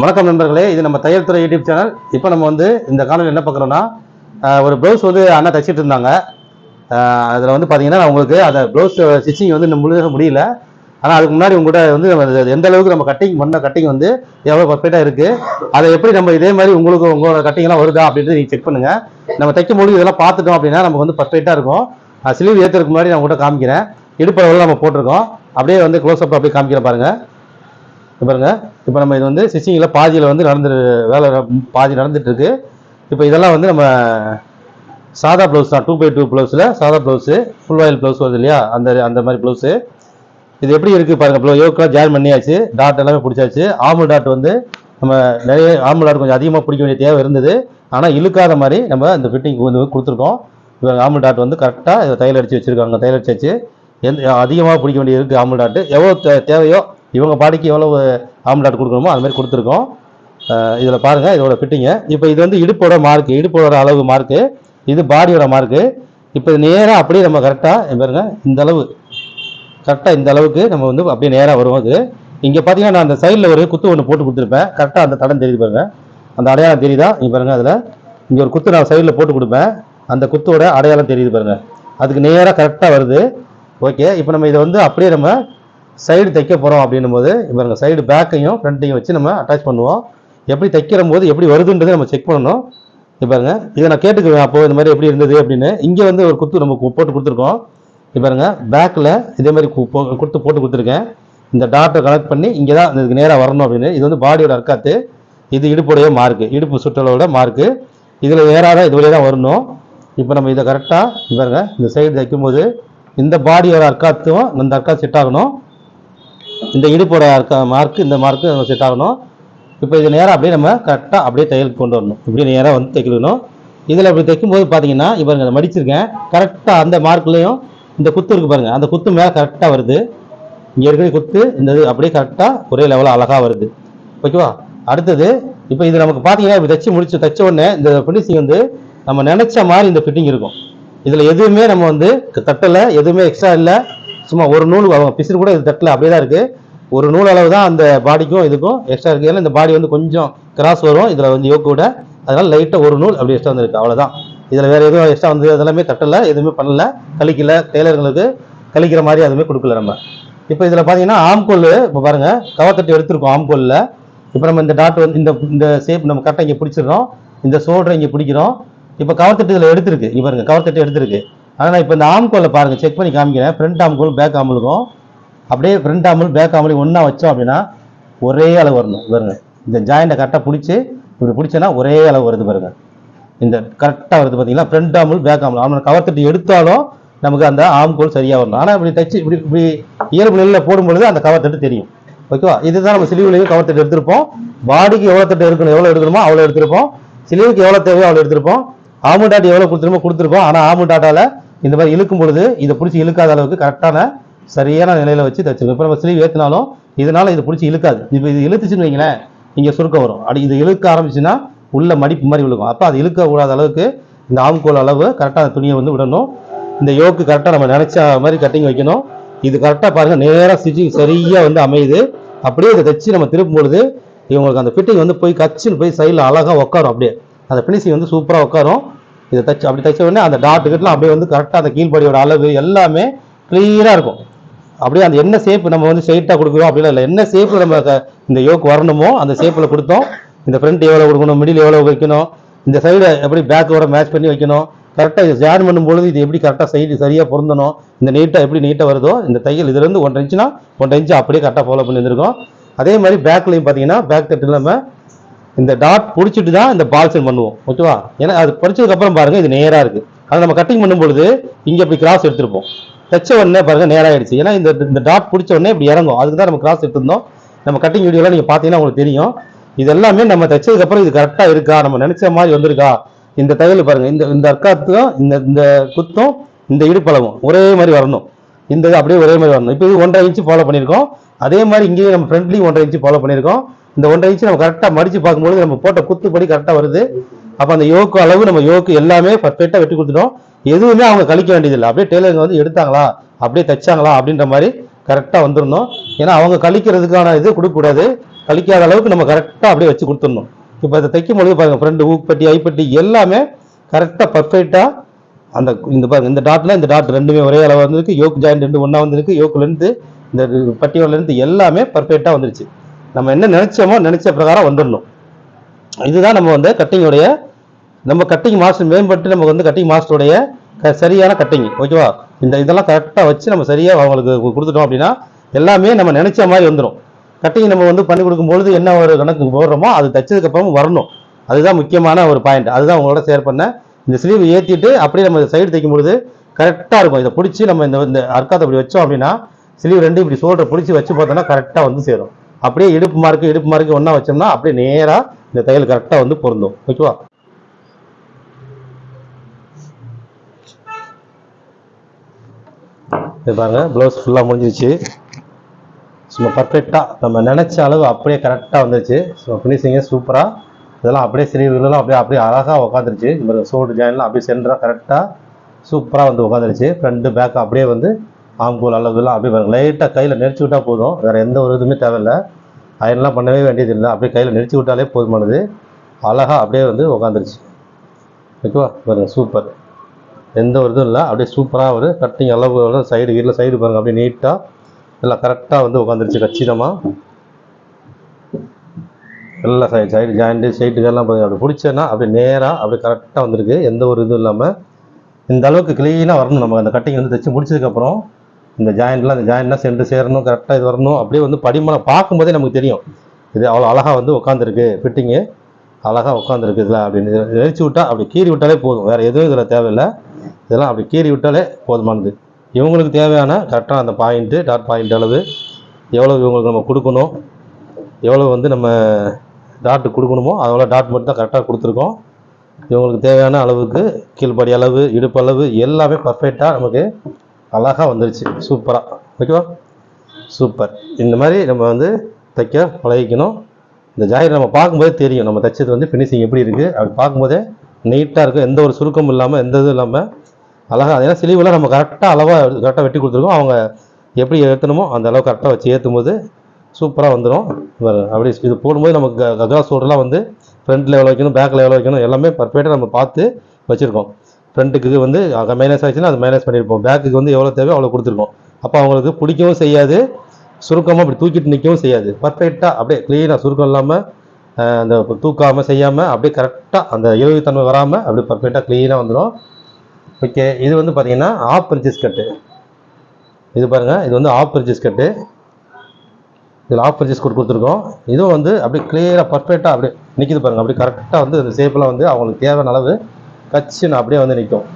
வணக்கம் நண்பர்களே இது நம்ம தையல் துறை யூடியூப் சேனல். இப்போ நம்ம வந்து இந்த காணொலியில் என்ன பார்க்குறோன்னா ஒரு ப்ளவுஸ் வந்து அண்ணா தைச்சிட்டு இருந்தாங்க. அதில் வந்து பார்த்தீங்கன்னா உங்களுக்கு அந்த ப்ளவுஸ் ஸ்டிச்சிங் வந்து இன்னும் முழுக முடியல. ஆனால் அதுக்கு முன்னாடி உங்கள்கிட்ட வந்து நம்ம எந்த அளவுக்கு நம்ம கட்டிங் பண்ண கட்டிங் வந்து எவ்வளோ பர்ஃபெக்டாக இருக்குது அதை எப்படி நம்ம இதே மாதிரி உங்களுக்கு உங்களோட கட்டிங்லாம் வருதா அப்படின்றது நீங்கள் செக் பண்ணுங்கள் நம்ம தைக்கும் பொழுது இதெல்லாம் பார்த்துட்டோம் அப்படின்னா நமக்கு வந்து பர்ஃபெக்டாக இருக்கும். சிலிவ் ஏற்றுறதுக்கு முன்னாடி நான் உங்கள்கிட்ட காமிக்கிறேன். இடுப்பளவில் நம்ம போட்டிருக்கோம். அப்படியே வந்து க்ளோஸ் அப் அப்படியே காமிக்கிறேன் பாருங்கள் பாருங்க இப்போ நம்ம இது வந்து ஸ்டிச்சிங்கில் பாதியில் வந்து நடந்துரு வேலை பாதி நடந்துட்டுருக்கு. இப்போ இதெல்லாம் வந்து நம்ம சாதா ப்ளவுஸ் தான் டூ பை டூ ப்ளவுஸில் சாதா ப்ளவுஸு ஃபுல் ஆயில் ப்ளவுஸ் வருது இல்லையா? அந்த அந்த மாதிரி ப்ளவுஸு இது எப்படி இருக்குது பாருங்கள் ப்ளவு யோக்கெலாம் ஜாயின் பண்ணியாச்சு. டாட் எல்லாமே பிடிச்சாச்சு. ஆமல் டாட் வந்து நம்ம நிறைய ஆமல் டாட் கொஞ்சம் அதிகமாக பிடிக்க வேண்டிய தேவை இருந்தது. ஆனால் இழுக்காத மாதிரி நம்ம இந்த ஃபிட்டிங் வந்து கொடுத்துருக்கோம். இப்போ ஆமல் டாட் வந்து கரெக்டாக இதை தையல் அடித்து வச்சுருக்காங்க தையல் அடிச்சாச்சு. எந்த அதிகமாக பிடிக்க வேண்டியது இருக்குது ஆமல் டாட்டு எவ்வளோ தே- தேவையோ இவங்க பாடிக்கு எவ்வளவு ஆம்லாட் கொடுக்கணுமோ அது மாதிரி கொடுத்துருக்கோம். இதில் பாருங்கள் இதோட ஃபிட்டிங்கு இப்போ இது வந்து இடுப்போட மார்க்கு இடுப்போட அளவு மார்க்கு இது பாடியோட மார்க்கு இப்போ நேராக அப்படியே நம்ம கரெக்டாக பாருங்க இந்த அளவு. கரெக்டாக இந்த அளவுக்கு நம்ம வந்து அப்படியே நேராக வரும் அது. இங்கே பார்த்தீங்கன்னா நான் அந்த சைடில் ஒரு குத்து ஒன்று போட்டு கொடுத்துருப்பேன். கரெக்டாக அந்த தடம் தெரியுது பாருங்கள் அந்த அடையாளம் தெரியுதா? இங்கே பாருங்கள் அதில். இங்கே ஒரு குத்து நான் சைடில் போட்டு கொடுப்பேன். அந்த குத்தோட அடையாளம் தெரியுது பாருங்கள் அதுக்கு நேராக கரெக்டாக வருது. ஓகே இப்போ நம்ம இதை வந்து அப்படியே நம்ம சைடு தைக்க போகிறோம் அப்படின்னும் போது இப்ப சைடு பேக்கையும் ஃப்ரண்ட்டையும் வச்சு நம்ம அட்டாச் பண்ணுவோம். எப்படி தைக்கிற போது எப்படி வருதுன்றதை நம்ம செக் பண்ணணும். இப்ப பாருங்க இதை நான் கேட்டுக்குவேன் அப்போது இந்த மாதிரி எப்படி இருந்தது அப்படின்னு. இங்கே வந்து ஒரு குத்து நம்ம கு- போட்டு கொடுத்துருக்கோம். இப்ப பாருங்க பேக்கில் இதே மாதிரி கொடுத்து போட்டு கொடுத்துருக்கேன். இந்த டாட்டை கனெக்ட் பண்ணி இங்கே தான் இதுக்கு நேராக வரணும் அப்படின்னு. இது வந்து பாடியோட அர்க்காத்து இது இடுப்புடைய மார்க்கு இடுப்பு சுற்றளவோட மார்க்கு இதில் நேராக தான் இது வழியாக தான் வரணும். இப்போ நம்ம இதை கரெக்டாக பாருங்க இந்த சைடு தைக்கும்போது இந்த பாடியோட அர்க்காத்தும் இந்த அர்க்கா செட் ஆகணும். இந்த இடுப்போட மார்க்கு இந்த மார்க்கு செட் ஆகணும். இப்போ இது நேராக அப்படியே நம்ம கரெக்டாக அப்படியே தையலுக்கு கொண்டு வரணும். இப்படி நேராக வந்து தைக்கணும். இதில் இப்படி தைக்கும்போது பார்த்தீங்கன்னா இப்போ நான் மடிச்சிருக்கேன். கரெக்டாக அந்த மார்க்லேயும் இந்த குத்து இருக்கு பாருங்க. அந்த குத்து மேலே கரெக்டாக வருது. இங்கே இருக்கிற குத்து இந்த இது அப்படியே கரெக்டாக ஒரே லெவலில் அழகாக வருது. ஓகேவா? அடுத்தது இப்போ இது நமக்கு பார்த்தீங்கன்னா இப்படி தைச்சு முடிச்சு தைச்ச உடனே இந்த ஃபினிஷிங் வந்து நம்ம நினச்ச மாதிரி இந்த ஃபிட்டிங் இருக்கும். இதில் எதுவுமே நம்ம வந்து தட்டலை எதுவுமே எக்ஸ்ட்ரா இல்லை. சும்மா ஒரு நூல் அவங்க பிசிறு கூட இது தட்டில் அப்படியே தான் இருக்குது ஒரு நூல் அளவு தான் அந்த பாடிக்கும் இதுக்கும் எக்ஸ்ட்ரா இருக்குது ஏன்னா இந்த பாடி வந்து கொஞ்சம் கிராஸ் வரும். இதில் வந்து யோக்கு விட. அதனால் லைட்டாக ஒரு நூல் அப்படி எக்ஸ்ட்ரா வந்துருக்கு. அவ்வளோதான் இதில் வேறு எதுவும் எக்ஸ்ட்ரா வந்து அதெல்லாமே தட்டலை எதுவுமே பண்ணல. கழிக்கல டெய்லருங்களுக்கு கழிக்கிற மாதிரி எதுவுமே கொடுக்கல நம்ம. இப்போ இதில் பார்த்தீங்கன்னா ஆம்கோல் இப்போ பாருங்க கவத்தட்டு எடுத்திருக்கோம் ஆம்கோலில். இப்போ நம்ம இந்த டாட் வந்து இந்த இந்த ஷேப் நம்ம கரெக்டாக இங்கே பிடிச்சிடுறோம். இந்த சோல்டரை இங்கே பிடிக்கிறோம். இப்போ கவர்த்தட்டு இதில் எடுத்திருக்கு. இங்க பாருங்கள் கவர்த்தட்டு எடுத்திருக்கு. ஆனால் இப்போ இந்த ஆம்கோலில் பாருங்கள் செக் பண்ணி காமிக்கிறேன். ஃப்ரண்ட் ஆம்கோல் பேக் ஆம்பலுக்கும் அப்படியே ஃப்ரண்ட் ஆம்பல் பேக் ஆம்பல் ஒன்றா வச்சோம் அப்படின்னா ஒரே அளவு வரணும் பாருங்க. இந்த ஜாயிண்ட்டை கரெக்டாக பிடிச்சி இப்படி பிடிச்சோன்னா ஒரே அளவு வருது பாருங்க. இந்த கரெக்டாக வருது பார்த்தீங்கன்னா ஃப்ரண்ட் ஆம்பல் பேக் ஆம்பல் அவனை கவர்த்துட்டு எடுத்தாலும் நமக்கு அந்த ஆம்கோல் சரியாக வரணும். ஆனால் இப்படி தச்சு இப்படி இப்படி இயல்பு நிலையில் போடும்பொழுது அந்த கவர் தட்டு தெரியும். ஓகேவா இதுதான் நம்ம சிலிவுலையும் கவர் தட்டு எடுத்திருப்போம். பாடிக்கு எவ்வளோ தட்டு எடுக்கணும் எவ்வளோ எடுக்கணுமோ அவ்வளோ எடுத்திருப்போம். சிலிவுக்கு எவ்வளோ தேவையோ அவ்வளோ எடுத்திருப்போம். ஆமு டாட் எவ்வளோ கொடுத்துருமோ கொடுத்துருக்கோம்? ஆனால் ஆமு டாட்டால இந்த மாதிரி இழுக்கும் பொழுது இதை பிடிச்சி இழுக்காத அளவுக்கு கரெக்டான சரியான நிலையில் வச்சு தச்சிருக்கோம் இப்போ நம்ம ஸ்லீவ் ஏற்றினாலும் இதனால் இது பிடிச்சி இழுக்காது. இப்போ இது இழுத்துச்சுன்னு வைங்களேன் இங்கே சுருக்கம் வரும். அப்படி இது இழுக்க ஆரம்பிச்சுன்னா உள்ள மடிப்பு மாதிரி விழுக்கும் அப்போ அது இழுக்க கூடாத அளவுக்கு இந்த ஆம்கோல் அளவு கரெக்டாக அந்த துணியை வந்து விடணும். இந்த யோக்கு கரெக்டாக நம்ம நினச்ச மாதிரி கட்டிங் வைக்கணும். இது கரெக்டாக பாருங்கள் நேராக ஸ்டிச்சிங் சரியாக வந்து அமையுது. அப்படியே இதை தைச்சு நம்ம திருப்பும் பொழுது இவங்களுக்கு அந்த ஃபிட்டிங் வந்து போய் கச்சின்னு போய் சைடில் அழகாக உட்காரும் அப்படியே. அந்த ஃபினிஷிங் வந்து சூப்பராக உட்காரும் இதை தச்சு அப்படி தைச்ச உடனே அந்த டாட் கிட்டலாம் அப்படியே வந்து கரெக்டாக அந்த கீழ்படியோட அளவு எல்லாமே கிளியராக இருக்கும். அப்படியே அந்த என்ன ஷேப் நம்ம வந்து ஸ்ட்ரைட்டாக கொடுக்குறோம் அப்படிலாம் இல்லை. என்ன ஷேப்பில் நம்ம இந்த யோக் வரணுமோ அந்த ஷேப்பில் கொடுத்தோம். இந்த ஃப்ரண்ட் எவ்வளோ கொடுக்கணும் மிடில் எவ்வளோ வைக்கணும் இந்த சைடை எப்படி பேக்கோட மேட்ச் பண்ணி வைக்கணும். கரெக்டாக இது ஜாயின் பண்ணும்பொழுது இது எப்படி கரெக்டாக சைடு சரியாக பொருந்தணும் இந்த நீட்டாக எப்படி நீட்டாக வருதோ இந்த தையல் இதுலேருந்து ஒன்றரை இன்ச்சுனா ஒன்றரை இன்ச்சு அப்படியே கரெக்டாக ஃபாலோ பண்ணி வந்திருக்கோம் அதே மாதிரி பேக்லையும் பார்த்தீங்கன்னா பேக் தட்டு இல்லாமல் இந்த டாட் பிடிச்சிட்டு தான் இந்த பால் பண்ணுவோம். ஓகேவா ஏன்னா அது படிச்சதுக்கு அப்புறம் பாருங்க இது நேராக இருக்கு. அதை நம்ம கட்டிங் பண்ணும் பொழுது இங்கே இப்படி கிராஸ் எடுத்துருப்போம். தைச்ச உடனே பாருங்க நேராகிடுச்சு ஏன்னா இந்த இந்த டாட் பிடிச்ச உடனே இப்படி இறங்கும். அதுக்கு தான் நம்ம கிராஸ் எடுத்திருந்தோம். நம்ம கட்டிங் வீடியோலாம் நீங்கள் பார்த்தீங்கன்னா உங்களுக்கு தெரியும். இது எல்லாமே நம்ம தைச்சதுக்கு அப்புறம் இது கரெக்டாக இருக்கா? நம்ம நினைச்ச மாதிரி வந்திருக்கா? இந்த தையல் பாருங்க. இந்த இந்த அர்க்காத்தும் இந்த இந்த குத்தும் இந்த இடுப்பளவும் ஒரே மாதிரி வரணும். இந்த இது அப்படியே ஒரே மாதிரி வரணும். இப்போ இது ஒன்றரை இன்ச்சு ஃபாலோ பண்ணியிருக்கோம். அதே மாதிரி இங்கேயும் நம்ம ஃப்ரெண்ட்லையும் ஒன்றரை இன்ச்சு ஃபாலோ பண்ணியிருக்கோம். இந்த ஒன்றரை இன்ச்சு நம்ம கரெக்டாக மடிச்சு பார்க்கும்போது நம்ம போட்ட குத்துப்படி கரெக்டாக வருது. அப்போ அந்த யோக்கு அளவு நம்ம யோக்கு எல்லாமே பர்ஃபெக்டாக வெட்டி கொடுத்துட்டோம். எதுவுமே அவங்க கழிக்க வேண்டியதில்லை. அப்படியே டெய்லருங்க வந்து எடுத்தாங்களா? அப்படியே தைச்சாங்களா? அப்படின்ற மாதிரி கரெக்டாக வந்துடணும் ஏன்னா அவங்க கழிக்கிறதுக்கான இது கொடுக்கக்கூடாது. கழிக்காத அளவுக்கு நம்ம கரெக்டாக அப்படியே வச்சு கொடுத்துடணும். இப்போ இதை தைக்கும் பொழுது பாருங்கள் ஃப்ரெண்டு ஊப்பட்டி ஐப்பட்டி எல்லாமே கரெக்டாக பர்ஃபெக்டாக அந்த இந்த பாருங்க இந்த டாட்டில் இந்த டாட் ரெண்டுமே ஒரே அளவு வந்திருக்கு. யோக் ஜாயின் ரெண்டு ஒன்றா வந்திருக்கு. யோக்குலேருந்து இந்த பட்டியோலேருந்து எல்லாமே பர்ஃபெக்டாக வந்துருச்சு. நம்ம என்ன நினைச்சோமோ நினைச்ச பிரகாரம் வந்துடணும் இதுதான் நம்ம வந்து கட்டிங்குடைய நம்ம கட்டிங் மாஸ்டர் மேம்பட்டு நமக்கு வந்து கட்டிங் மாஸ்டருடைய க- சரியான கட்டிங் ஓகேவா இந்த இதெல்லாம் கரெக்டாக வச்சு நம்ம சரியாக அவங்களுக்கு கொடுத்துட்டோம் அப்படின்னா எல்லாமே நம்ம நினைச்ச மாதிரி வந்துடும் கட்டிங் நம்ம வந்து பண்ணி கொடுக்கும்பொழுது என்ன ஒரு கணக்கு போடுறோமோ அது தைச்சதுக்கப்புறம் வரணும். அதுதான் முக்கியமான ஒரு பாயிண்ட் அதுதான் உங்களோட ஷேர் பண்ணேன் இந்த ஸ்லீவ் ஏற்றிட்டு அப்படியே நம்ம சைடு தைக்கும் பொழுது கரெக்டாக இருக்கும். இதை பிடிச்சி நம்ம இந்த இந்த அர்க்காத்தை இப்படி வச்சோம் அப்படின்னா ஸ்லீவ் ரெண்டு இப்படி சோல்டரை பிடிச்சி வச்சு பார்த்தோம்னா கரெக்டாக வந்து சேரும். அப்படியே இடுப்பு மார்க்கு இடுப்பு மார்க்கு ஒன்றா வச்சோம்னா அப்படியே நேராக இந்த தையல் கரெக்டாக வந்து பொருந்தும். ஓகேவா இது பாருங்க ப்ளவுஸ் ஃபுல்லாக முடிஞ்சிருச்சு. சும்மா பர்ஃபெக்டாக நம்ம நினச்ச அளவு அப்படியே கரெக்டாக வந்துருச்சு. ஸோ ஃபினிஷிங்கே சூப்பராக இதெல்லாம் அப்படியே சிறியெல்லாம் அப்படியே அப்படியே அழகாக உட்காந்துருச்சு இந்த சோடு ஜாயின்லாம் அப்படியே சென்டராக கரெக்டாக சூப்பராக வந்து உட்காந்துருச்சு ஃப்ரண்ட்டு பேக் அப்படியே வந்து ஆம்கூல் அளவுலாம் அப்படியே பாருங்கள் லைட்டாக கையில் நெரிச்சு விட்டால் போதும். வேறு எந்த ஒரு இதுவுமே தேவையில்லை. அயன்லாம் பண்ணவே வேண்டியது இல்லை அப்படியே கையில் நெரிச்சு விட்டாலே போதுமானது. அழகாக அப்படியே வந்து உக்காந்துருச்சு. ஓகேவா? பாருங்கள் சூப்பர் எந்த ஒரு இதுவும் இல்லை. அப்படியே சூப்பராக ஒரு கட்டிங் அளவு சைடு கீழே சைடு பாருங்கள் அப்படியே நீட்டாக எல்லாம் கரெக்டாக வந்து உட்காந்துருச்சு கச்சிதமாக எல்லா சைடு சைடு ஜாயிண்ட்டு சைட்டுக்கெல்லாம் எல்லாம் அப்படி பிடிச்சேன்னா அப்படியே நேராக அப்படியே கரெக்டாக வந்திருக்கு. எந்த ஒரு இதுவும் இல்லாமல் இந்த அளவுக்கு க்ளீனாக வரணும் நம்ம அந்த கட்டிங் வந்து தைச்சு முடிச்சதுக்கப்புறம் இந்த ஜாயிண்ட்லாம் இந்த ஜாயிண்ட்லாம் சென்று சேரணும் கரெக்டாக இது வரணும் அப்படியே வந்து படிமனம் பார்க்கும்போதே நமக்கு தெரியும். இது அவ்வளோ அழகாக வந்து உட்காந்துருக்கு ஃபிட்டிங்கு அழகாக உட்காந்துருக்கு இதில் அப்படின்னு. நெரிச்சு விட்டால் அப்படி கீறி விட்டாலே போதும். வேறு எதுவும் இதில் தேவையில்லை. இதெல்லாம் அப்படி கீறி விட்டாலே போதுமானது. இவங்களுக்கு தேவையான கரெக்டாக அந்த பாயிண்ட்டு டாட் பாயிண்ட் அளவு எவ்வளோ இவங்களுக்கு நம்ம கொடுக்கணும் எவ்வளோ வந்து நம்ம டாட் கொடுக்கணுமோ அதோட டாட் மட்டும் தான் கரெக்டாக கொடுத்துருக்கோம். இவங்களுக்கு தேவையான அளவுக்கு கீழ்ப்படி அளவு இடுப்பு அளவு எல்லாமே பர்ஃபெக்டாக நமக்கு அழகாக வந்துருச்சு. சூப்பராக ஓகேவா? சூப்பர். இந்த மாதிரி நம்ம வந்து தைக்க பழகிக்கணும். இந்த ஜாயிர் நம்ம பார்க்கும்போதே தெரியும். நம்ம தைச்சது வந்து ஃபினிஷிங் எப்படி இருக்குது அப்படி பார்க்கும்போதே நீட்டாக இருக்கும். எந்த ஒரு சுருக்கமும் இல்லாமல் எந்த இதுவும் இல்லாமல் அழகாக ஏன்னா சிலிவெல்லாம் நம்ம கரெக்டாக அளவாக கரெக்டாக வெட்டி கொடுத்துருக்கோம். அவங்க எப்படி ஏற்றணுமோ அந்த அளவு கரெக்டாக வச்சு ஏற்றும் போது சூப்பராக வந்துடும் அப்படி இது போடும்போது நமக்கு க- ககா சோடெல்லாம் வந்து ஃப்ரண்ட்டில் எவ்வளோ வைக்கணும் பேக்கில் எவ்வளோ வைக்கணும் எல்லாமே பர்ஃபெக்டாக நம்ம பார்த்து வச்சுருக்கோம். ஃப்ரண்ட்டுக்கு வந்து மைனஸ் ஆச்சுன்னா அது மைனஸ் பண்ணியிருப்போம் பேக்குக்கு வந்து எவ்வளோ தேவையோ அவ்வளோ கொடுத்துருக்கோம். அப்போ அவங்களுக்கு பிடிக்கவும் செய்யாது சுருக்கமாக அப்படி தூக்கிட்டு நிற்கவும் செய்யாது. பர்ஃபெக்டாக அப்படியே க்ளீனாக சுருக்கம் இல்லாமல் அந்த தூக்காமல் செய்யாமல் அப்படியே கரெக்டாக அந்த இலகுத்தன்மை வராமல் அப்படியே பர்ஃபெக்டாக க்ளீனாக வந்துடும் ஓகே இது வந்து பார்த்தீங்கன்னா ஆஃப் பர்ச்சேஸ் கட்டு இது பாருங்கள் இது வந்து ஆஃப் பர்ச்சேஸ் கட்டு இதில் ஆஃப் பர்ச்சேஸ் கோட் கொடுத்துருக்கோம். இதுவும் வந்து அப்படியே கிளியராக பர்ஃபெக்டாக அப்படியே நிற்கிது பாருங்கள் அப்படியே கரெக்டாக வந்து அந்த ஷேப்லாம் வந்து அவங்களுக்கு தேவையான அளவு கச்சுன்னு அப்படியே வந்து நிற்கும்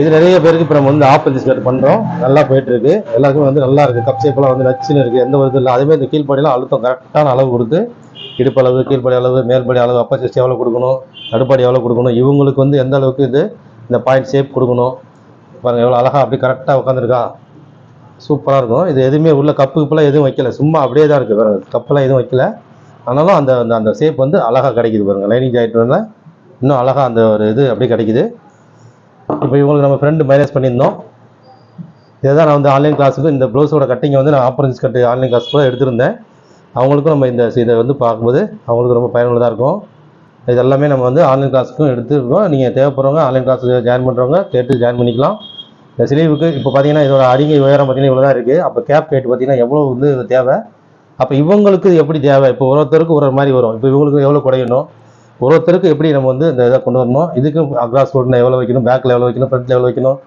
இது நிறைய பேருக்கு இப்போ நம்ம வந்து ஆஃப் பர்ச்சேஸ் பண்ணுறோம் நல்லா போயிட்டுருக்கு. எல்லாருக்குமே வந்து நல்லா இருக்குது கப் ஷேப்லாம் வந்து நச்சுன்னு இருக்குது எந்த ஒரு இது இல்லை. அதேமாதிரி இந்த கீழ்ப்படியெல்லாம் அழுத்தம் கரெக்டான அளவு கொடுத்து இடுப்பளவு கீழ்ப்படி அளவு மேல்படி அளவு அப்பர் எவ்வளோ கொடுக்கணும் நடுப்படி எவ்வளோ கொடுக்கணும் இவங்களுக்கு வந்து எந்த அளவுக்கு இது இந்த பாயிண்ட் ஷேப் கொடுக்கணும். பாருங்கள் எவ்வளோ அழகாக அப்படியே கரெக்டாக உட்காந்துருக்கா சூப்பராக இருக்கும். இது எதுவுமே உள்ள கப்பு எதுவும் வைக்கல. சும்மா அப்படியே தான் இருக்குது பாருங்கள் கப்பெல்லாம் எதுவும் வைக்கல. ஆனாலும் அந்த அந்த அந்த ஷேப் வந்து அழகாக கிடைக்குது பாருங்கள் லைனிங் ஜாயிண்ட் வந்தால் இன்னும் அழகாக அந்த ஒரு இது அப்படி கிடைக்குது. இப்போ இவங்களுக்கு நம்ம ஃப்ரெண்டு மைனஸ் பண்ணியிருந்தோம். இதை தான் நான் வந்து ஆன்லைன் கிளாஸுக்கு இந்த ப்ளவுஸோட கட்டிங்கை வந்து நான் ஆப்பரன்ஸ் கட்டு ஆன்லைன் கிளாஸ் கூட எடுத்திருந்தேன். அவங்களுக்கும் நம்ம இந்த இதை வந்து பார்க்கும்போது அவங்களுக்கு ரொம்ப பயனுள்ளதாக இருக்கும். இது எல்லாமே நம்ம வந்து ஆன்லைன் கிளாஸுக்கும் எடுத்துருக்கோம். நீங்கள் தேவைப்படுறவங்க ஆன்லைன் கிளாஸுக்கு ஜாயின் பண்ணுறவங்க கேட்டு ஜாயின் பண்ணிக்கலாம். இந்த சிலிவுக்கு இப்போ பார்த்தீங்கன்னா இதோட அடிங்கை உயரம் பார்த்தீங்கன்னா இவ்வளோ தான் இருக்குது அப்போ கேப் கேட்டு பார்த்தீங்கன்னா எவ்வளோ வந்து தேவை? அப்போ இவங்களுக்கு எப்படி தேவை? இப்போ ஒரு ஒருத்தருக்கு ஒரு ஒரு மாதிரி வரும். இப்போ இவங்களுக்கு எவ்வளோ குறையணும்? ஒரு ஒருத்தருக்கு எப்படி நம்ம வந்து இந்த இதை கொண்டு வரணும் இதுக்கு அக்ராஸ் ரோட்னா எவ்வளோ வைக்கணும் பேக்கில் எவ்வளோ வைக்கணும் ஃப்ரண்ட்டில் எவ்வளோ வைக்கணும்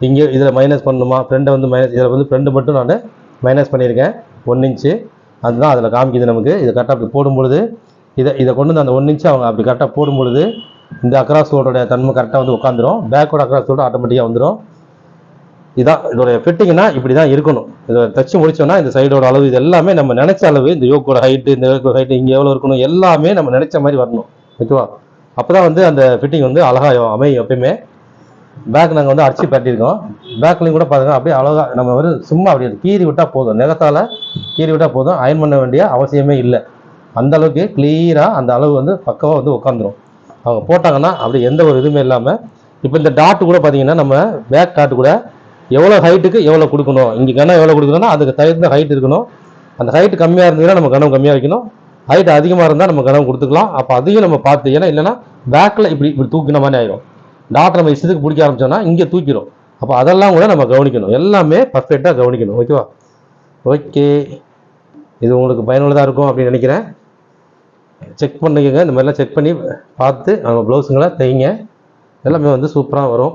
இங்கே இதில் மைனஸ் பண்ணணுமா ஃப்ரெண்டை வந்து மைனஸ் இதில் வந்து ஃப்ரெண்டு மட்டும் நான் மைனஸ் பண்ணியிருக்கேன் ஒன் இன்ச்சு அதுதான் அதில் காமிக்குது நமக்கு. இதை கரெக்டாக அப்படி போடும்பொழுது இதை இதை கொண்டு வந்து அந்த ஒன் இன்ச்சு அவங்க அப்படி கரெக்டாக போடும்பொழுது இந்த அக்ராஸ் ரோடோட தன்மை கரெக்டாக வந்து உட்காந்துரும் பேக்கோட அக்ராஸ் ரோடு ஆட்டோமேட்டிக்காக வந்துடும் இதான் இதோடைய ஃபிட்டிங்னா இப்படி தான் இருக்கணும். இதை தச்சு முடிச்சோன்னா இந்த சைடோட அளவு இது எல்லாமே நம்ம நினைச்ச அளவு இந்த யோக்கோட ஹைட்டு இந்த யோக்கோட ஹைட்டு இங்கே எவ்வளோ இருக்கணும் எல்லாமே நம்ம நினைச்ச மாதிரி வரணும். ஓகேவா அப்போ தான் வந்து அந்த ஃபிட்டிங் வந்து அழகாக அமையும் எப்பயுமே. பேக் நாங்கள் வந்து அடிச்சு பட்டியிருக்கோம் பேக்லையும் கூட பாருங்க அப்படியே அழகா நம்ம வந்து சும்மா அப்படியே கீறி விட்டால் போதும். நிலத்தால் கீறி விட்டால் போதும். அயன் பண்ண வேண்டிய அவசியமே இல்லை. அந்த அளவுக்கு கிளியராக அந்த அளவு வந்து பக்கவாக வந்து உட்காந்துரும் அவங்க போட்டாங்கன்னா அப்படி எந்த ஒரு இதுவுமே இல்லாமல் இப்போ இந்த டாட் கூட பார்த்தீங்கன்னா நம்ம பேக் டாட் கூட எவ்வளோ ஹைட்டுக்கு எவ்வளோ கொடுக்கணும்? இங்கே கணம் எவ்வளோ கொடுக்கணும்னா அதுக்கு தகுந்த ஹைட் இருக்கணும். அந்த ஹைட் கம்மியாக இருந்ததுன்னா நம்ம கணம் கம்மியாக வைக்கணும். ஹைட் அதிகமாக இருந்தால் நம்ம கனம் கொடுத்துக்கலாம். அப்போ அதையும் நம்ம பார்த்து ஏன்னா இல்லைன்னா பேக்கில் இப்படி இப்படி தூக்கின மாதிரி ஆயிடும் டாக்டர் நம்ம இஷ்டத்துக்கு பிடிக்க ஆரம்பிச்சோம்னா இங்கே தூக்கிடும் அப்போ அதெல்லாம் கூட நம்ம கவனிக்கணும். எல்லாமே பர்ஃபெக்டாக கவனிக்கணும். ஓகேவா ஓகே இது உங்களுக்கு பயனுள்ளதாக இருக்கும் அப்படின்னு நினைக்கிறேன். செக் பண்ணிக்கோங்க. இந்த மாதிரிலாம் செக் பண்ணி பார்த்து நம்ம ப்ளவுஸுங்களை தைங்க. எல்லாமே வந்து சூப்பராக வரும்.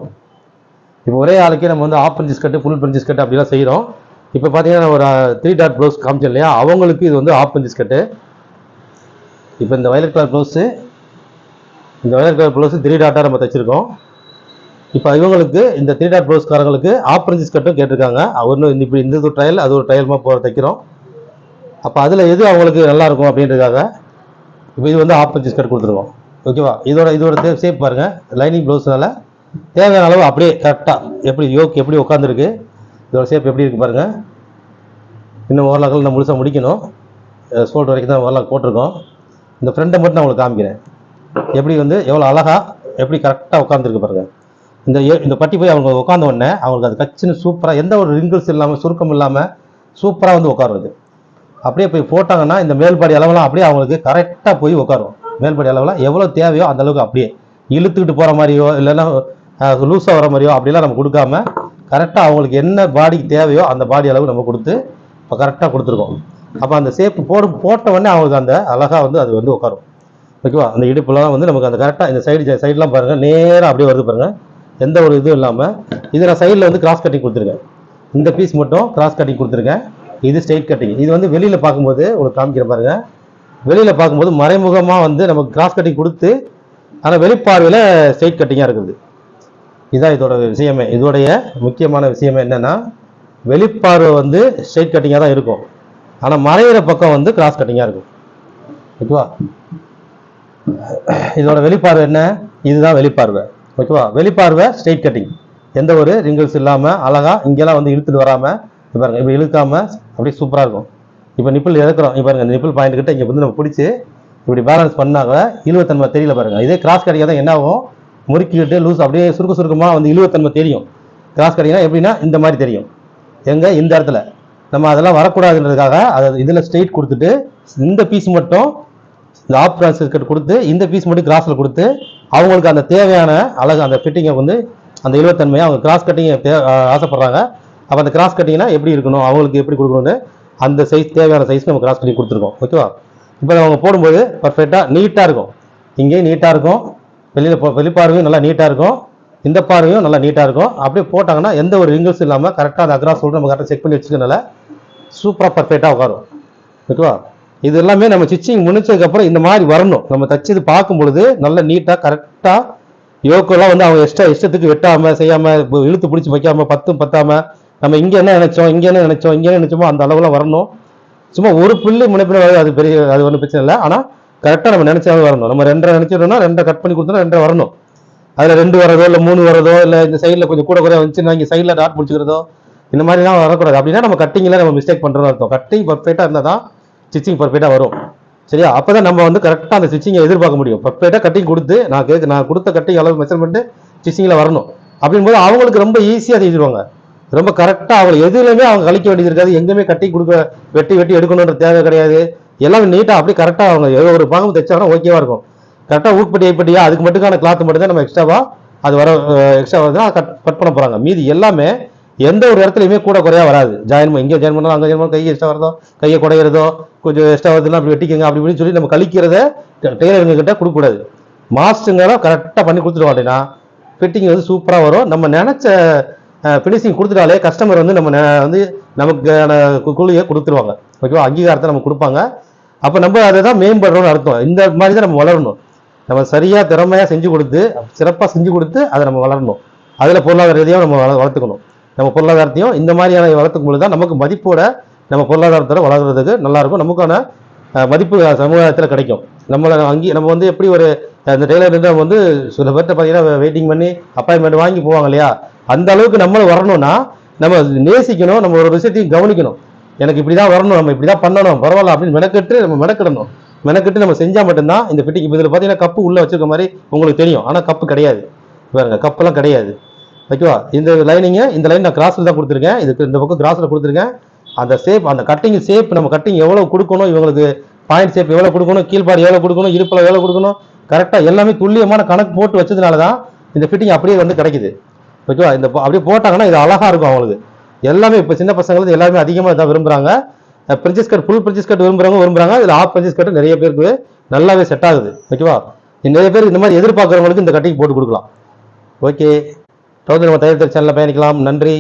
இப்போ ஒரே ஆளுக்கே நம்ம வந்து half princess skirt full princess skirt அப்படிலாம் செய்கிறோம் இப்போ பார்த்தீங்கன்னா ஒரு த்ரீ டாட் ப்ளவுஸ் காமிச்சோம் இல்லையா? அவங்களுக்கு இது வந்து ஆஃப் பஞ்சஸ் ஸ்கர்ட்டு இப்போ இந்த வயலட் கலர் ப்ளவுஸு இந்த வயலட் கலர் ப்ளவுஸு த்ரீ டாட்டாக நம்ம தைச்சிருக்கோம். இப்போ இவங்களுக்கு இந்த த்ரீ டாட் ப்ளவுஸ்காரங்களுக்கு ஆஃப் கட்டும் கேட்டிருக்காங்க. ஒன்று இப்படி இந்த ஒரு ட்ரையல் அது ஒரு ட்ரையல்மா போகிற தைக்கிறோம். அப்போ அதில் எது அவங்களுக்கு நல்லாயிருக்கும் அப்படின்றதுக்காக இப்போ இது வந்து ஆஃப் கட் கொடுத்துருக்கோம். ஓகேவா இதோட இதோட ஷேப் பாருங்கள் லைனிங் ப்ளவுஸ்னால தேவையான அளவு அப்படியே கரெக்டாக எப்படி யோக் எப்படி உட்காந்துருக்கு இதோட ஷேப் எப்படி இருக்குது பாருங்கள் இன்னும் ஓரளவுக்கு நம்ம முழுசாக முடிக்கணும் ஷோல்டர் வரைக்கும் தான் ஓரளவுக்கு போட்டிருக்கோம். இந்த ஃப்ரெண்டை மட்டும் நான் உங்களுக்கு காமிக்கிறேன். எப்படி வந்து எவ்வளோ அழகா எப்படி கரெக்டாக உட்காந்துருக்கு பாருங்கள் இந்த இந்த பட்டி போய் அவங்க உட்காந்த உடனே அவங்களுக்கு அது கச்சின்னு சூப்பராக எந்த ஒரு ரிங்கிள்ஸ் இல்லாமல் சுருக்கம் இல்லாமல் சூப்பராக வந்து உட்காருது. அப்படியே போய் போட்டாங்கன்னா இந்த மேல்பாடி அளவெல்லாம் அப்படியே அவங்களுக்கு கரெக்டாக போய் உட்காரும். மேல்பாடி அளவெல்லாம் எவ்வளோ தேவையோ அந்த அளவுக்கு அப்படியே இழுத்துக்கிட்டு போகிற மாதிரியோ இல்லைன்னா லூஸாக வர மாதிரியோ அப்படிலாம் நம்ம கொடுக்காம கரெக்டாக அவங்களுக்கு என்ன பாடிக்கு தேவையோ அந்த பாடி அளவு நம்ம கொடுத்து இப்போ கரெக்டாக கொடுத்துருக்கோம். அப்போ அந்த சேப்பு போடும் போட்டவொடனே அவங்களுக்கு அந்த அழகாக வந்து அது வந்து உட்காரும். ஓகேவா? அந்த இடுப்புலாம் வந்து நமக்கு அந்த கரெக்டாக இந்த சைடு சைட்லாம் பாருங்கள் நேராக அப்படியே வருது பாருங்கள் எந்த ஒரு இதுவும் இல்லாமல் இது நான் சைடில் வந்து கிராஸ் கட்டிங் கொடுத்துருக்கேன். இந்த பீஸ் மட்டும் கிராஸ் கட்டிங் கொடுத்துருக்கேன். இது ஸ்ட்ரெயிட் கட்டிங் இது வந்து வெளியில் பார்க்கும்போது உங்களுக்கு காமிக்கிற பாருங்கள் வெளியில் பார்க்கும்போது மறைமுகமாக வந்து நமக்கு கிராஸ் கட்டிங் கொடுத்து ஆனால் வெளிப்பார்வையில் ஸ்ட்ரெயிட் கட்டிங்காக இருக்குது. இதுதான் இதோட விஷயமே. இதோடைய முக்கியமான விஷயமே என்னென்னா வெளிப்பார்வை வந்து ஸ்ட்ரெயிட் கட்டிங்காக தான் இருக்கும். ஆனால் மறையிற பக்கம் வந்து கிராஸ் கட்டிங்காக இருக்கும். ஓகேவா? இதோட வெளிப்பார்வை என்ன? இதுதான் வெளிப்பார்வை. ஓகேவா? வெளிப்பார்வை ஸ்ட்ரெயிட் கட்டிங் எந்த ஒரு ரிங்கிள்ஸ் இல்லாமல் அழகாக இங்கெல்லாம் வந்து இழுத்துட்டு வராமல் இப்போ பாருங்க இப்படி இழுக்காமல் அப்படியே சூப்பராக இருக்கும். இப்போ நிப்பிள் இறக்குறோம். இப்போ பாருங்க நிப்பிள் பாயிண்ட் கிட்ட இங்கே வந்து நம்ம பிடிச்சி இப்படி பேலன்ஸ் பண்ணாக்க இழுவத்தன்மை தெரியல பாருங்க. இதே கிராஸ் கட்டிங்க தான் என்ன ஆகும்? முறுக்கிக்கிட்டு லூஸ் அப்படியே சுருக்க சுருக்கமாக வந்து இழுவத்தன்மை தெரியும். கிராஸ் கட்டிங்கன்னா எப்படின்னா இந்த மாதிரி தெரியும். எங்கே? இந்த இடத்துல. நம்ம அதெல்லாம் வரக்கூடாதுன்றதுக்காக அதை இதில் ஸ்ட்ரெயிட் கொடுத்துட்டு இந்த பீஸ் மட்டும் இந்த ஆப் கிராஸ் கொடுத்து இந்த பீஸ் மட்டும் கிராஸில் கொடுத்து அவங்களுக்கு அந்த தேவையான அழகு அந்த ஃபிட்டிங்கை வந்து அந்த இழுவத்தன்மையை அவங்க கிராஸ் கட்டிங் தே ஆசைப்படுறாங்க. அப்போ அந்த கிராஸ் கட்டிங்னா எப்படி இருக்கணும் அவங்களுக்கு எப்படி கொடுக்கணும்னு அந்த சைஸ் தேவையான சைஸ் நம்ம கிராஸ் கட்டிங் கொடுத்துருக்கோம். ஓகேவா இப்போ அவங்க போடும்போது பர்ஃபெக்டாக நீட்டாக இருக்கும். இங்கேயும் நீட்டாக இருக்கும். வெளியில் போ வெளிப்பார்வையும் நல்லா நீட்டாக இருக்கும். இந்த பார்வையும் நல்லா நீட்டாக இருக்கும். அப்படியே போட்டாங்கன்னா எந்த ஒரு ரிங்கிள்ஸ் இல்லாமல் கரெக்டாக அந்த அக்ராஸ் சொல்லிட்டு நம்ம கரெக்டாக செக் பண்ணி வச்சுக்கனால சூப்பராக பர்ஃபெக்டாக உட்காரும் ஓகேவா? இது எல்லாமே நம்ம ஸ்டிச்சிங் முடிச்சதுக்கப்புறம் இந்த மாதிரி வரணும். நம்ம தச்சது பார்க்கும் பொழுது நல்ல நீட்டாக கரெக்டாக யோக்கெல்லாம் வந்து அவங்க எக்ஸ்ட்ரா இஷ்டத்துக்கு வெட்டாமல் செய்யாமல் இழுத்து பிடிச்சி வைக்காம பத்தும் பத்தாமல் நம்ம இங்கே என்ன நினைச்சோம் இங்கே என்ன நினைச்சோம் இங்கே என்ன நினைச்சோமோ அந்த அளவுலாம் வரணும். சும்மா ஒரு புள்ளி முனைப்பின அது பெரிய அது ஒன்றும் பிரச்சனை இல்லை. ஆனால் கரெக்டாக நம்ம நினைச்சாவே வரணும். நம்ம ரெண்டரை நினைச்சிட்டோம்னா ரெண்டரை கட் பண்ணி கொடுத்தோம்னா ரெண்டரை வரணும். அதில் ரெண்டு வரதோ இல்லை மூணு வரதோ இல்லை இந்த சைடில் கொஞ்சம் கூட குறைய வந்துச்சுன்னா இங்கே சைடில் டாட் பிடிச்சிக்கிறதோ இந்த மாதிரிலாம் வரக்கூடாது. அப்படின்னா நம்ம கட்டிங்கில் நம்ம மிஸ்டேக் பண்ணுறோம்னு அர்த்தம். கட்டிங் பர்ஃபெக்டாக இருந்தால் தான் ஸ்டிச்சிங் பர்ஃபெக்டாக வரும். சரியா? அப்போ தான் நம்ம வந்து கரெக்டாக அந்த ஸ்டிச்சிங்கை எதிர்பார்க்க முடியும். பர்ஃபெக்டாக கட்டிங் கொடுத்து நான் கேட்க நான் கொடுத்த கட்டிங் அளவு மெஷர்மெண்ட்டு ஸ்டிச்சிங்கில் வரணும். அப்படிங்கும்போது அவங்களுக்கு ரொம்ப ஈஸியாக செஞ்சிருவாங்க ரொம்ப கரெக்டாக அவங்க எதுலையுமே அவங்க கழிக்க வேண்டியது இருக்காது. எங்கேயுமே கட்டி கொடுக்க வெட்டி வெட்டி எடுக்கணுன்ற தேவை கிடையாது. எல்லாமே நீட்டாக அப்படி கரெக்டாக அவங்க ஏதோ ஒரு பாகம் தைச்சாங்கன்னா ஓகேவா இருக்கும். கரெக்டாக ஊக்குப்பட்டி ஐப்பட்டியா அதுக்கு மட்டுக்கான கிளாத் மட்டும் தான் நம்ம எக்ஸ்ட்ராவாக அது வர எக்ஸ்ட்ரா வருதுன்னா கட் கட் பண்ண போகிறாங்க மீதி எல்லாமே எந்த ஒரு இடத்துலையுமே கூட குறையா வராது. ஜாயின் இங்கே ஜாயின் பண்ணாலும் அங்கே ஜாயின் பண்ணாலும் கையை எக்ஸ்ட்ரா வருதோ கையை குடையிறதோ கொஞ்சம் எக்ஸ்ட்ரா வருதுன்னா அப்படி வெட்டிக்கங்க அப்படி இப்படின்னு சொல்லி நம்ம கழிக்கிறத டெய்லருங்க கிட்ட கொடுக்கக்கூடாது. மாஸ்டருங்க கரெக்டாக பண்ணி கொடுத்துட்டு அப்படின்னா ஃபிட்டிங் வந்து சூப்பராக வரும். நம்ம நினச்ச ஃபினிஷிங் கொடுத்துட்டாலே கஸ்டமர் வந்து நம்ம வந்து நமக்கான கூலியை கொடுத்துருவாங்க. ஓகேவா அங்கீகாரத்தை நம்ம கொடுப்பாங்க. அப்போ நம்ம அதை தான் மேம்படுறோம்னு அர்த்தம். இந்த மாதிரி தான் நம்ம வளரணும். நம்ம சரியாக திறமையாக செஞ்சு கொடுத்து சிறப்பாக செஞ்சு கொடுத்து அதை நம்ம வளரணும். அதில் பொருளாதார ரீதியாக நம்ம வள வளர்த்துக்கணும். நம்ம பொருளாதாரத்தையும் இந்த மாதிரியான வளர்த்துக்கும் பொழுது தான் நமக்கு மதிப்போட நம்ம பொருளாதாரத்தோட வளர்கிறதுக்கு நல்லா இருக்கும் நமக்கான மதிப்பு சமுதாயத்தில் கிடைக்கும். நம்மளை அங்கே நம்ம வந்து எப்படி ஒரு அந்த டெய்லர் நம்ம வந்து சில பேர்கிட்ட பார்த்தீங்கன்னா வெயிட்டிங் பண்ணி அப்பாயின்மெண்ட் வாங்கி போவாங்க இல்லையா? அந்த அளவுக்கு நம்மளும் வரணும்னா நம்ம நேசிக்கணும் நம்ம ஒரு விஷயத்தையும் கவனிக்கணும். எனக்கு இப்படி தான் வரணும் நம்ம இப்படி தான் பண்ணணும் பரவாயில்ல அப்படின்னு மெனக்கெட்டு நம்ம மெனக்கிடணும். மெனக்கெட்டு நம்ம செஞ்சால் மட்டும்தான் இந்த பெட்டிக்கு இதில் பார்த்தீங்கன்னா கப்பு உள்ளே வச்சிருக்க மாதிரி உங்களுக்கு தெரியும். ஆனால் கப்பு கிடையாது. பாருங்க கப்பெல்லாம் கிடையாது. ஓகேவா இந்த லைனிங்க இந்த லைன் நான் கிராஸில் தான் கொடுத்துருக்கேன். இதுக்கு இந்த பக்கம் கிராஸில் கொடுத்துருக்கேன். அந்த சேப் அந்த கட்டிங் சேப் நம்ம கட்டிங் எவ்வளோ கொடுக்கணும் இவங்களுக்கு பாயிண்ட் சேப் எவ்வளோ கொடுக்கணும் கீழ்பாடு எவ்வளோ கொடுக்கணும் இடுப்பில் எவ்வளோ கொடுக்கணும் கரெக்டாக எல்லாமே துல்லியமான கணக்கு போட்டு வச்சதுனால தான் இந்த ஃபிட்டிங் அப்படியே வந்து கிடைக்குது. ஓகேவா இந்த அப்படியே போட்டாங்கன்னா இது அழகாக இருக்கும் அவங்களுக்கு. எல்லாமே இப்போ சின்ன பசங்களுக்கு எல்லாருமே அதிகமாக தான் விரும்புகிறாங்க princess cut full princess cut விரும்புகிறவங்க விரும்புகிறாங்க இதில் ஆஃப் பிரிஞ்சஸ் கட் நிறைய பேருக்கு நல்லாவே செட் ஆகுது. ஓகேவா நிறைய பேர் இந்த மாதிரி எதிர்பார்க்குறவங்களுக்கு இந்த கட்டிங் போட்டு கொடுக்கலாம். ஓகே. தொடர்ந்து நம்ம தயாரித்த சேனலில் பயணிக்கலாம். நன்றி.